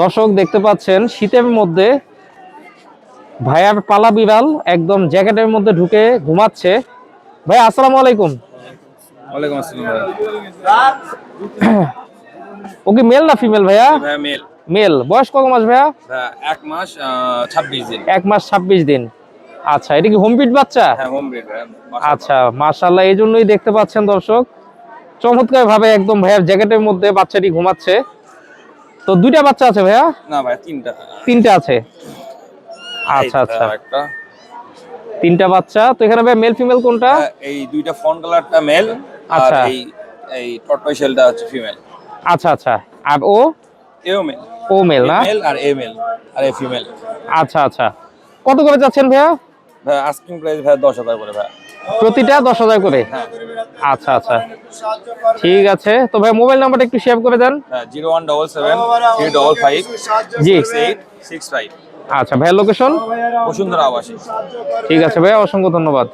দর্শক দেখতে পাচ্ছেন শীতের মধ্যে ভাইয়ার পালা বিড়াল একদম জ্যাকেটের মধ্যে ঢুকে ঘুমাচ্ছে। ভাই আসসালামু আলাইকুম। ওয়ালাইকুম আসসালাম ও কি মেল না ফিমেল ভাইয়া? মেল। মেল। বয়স কত মাস ভাইয়া? এক মাস ছাব্বিশ দিন। এক মাস ছাব্বিশ দিন। আচ্ছা এটা কি হোমবিট বাচ্চা? হ্যাঁ আচ্ছা মার্শাল্লাহ এই জন্যই দেখতে পাচ্ছেন দর্শক। চমৎকার ভাবে একদম ভাইয়ার জ্যাকেটের মধ্যে বাচ্চাটি ঘুমাচ্ছে। তো দুইটা বাচ্চা আছে ভাইয়া? না ভাইয়া তিনটা। তিনটা আছে। আচ্ছা আচ্ছা। একটা। তিনটা বাচ্চা। তো এখানে ভাই মেল ফিমেল কোনটা? এই দুইটা ফোন কালারটা মেল আর আচ্ছা। এই এই টর্টয়েশলটা হচ্ছে ফিমেল আচ্ছা আচ্ছা। আর ও? এও মেল ও মেল না? মেল আর এ মেল আর এ ফিমেল আচ্ছা আচ্ছা। কত করে যাচ্ছেন ভাইয়া? ভাইয়া আস্কিং প্রাইস ভাইয়া দশ হাজার করে ভাইয়া প্রতিটা দশ হাজার করে? হ্যাঁ। আচ্ছা আচ্ছা। ঠিক আছে। তো ভাই মোবাইল নাম্বারটা একটু শেয়ার করে দেন। হ্যাঁ zero one double seven three double five জি। সিক্স ফাইভ আচ্ছা ভাইয়ের লোকেশন বসুন্ধরা আবাসিক। ঠিক আছে ভাইয়া অসংখ্য ধন্যবাদ।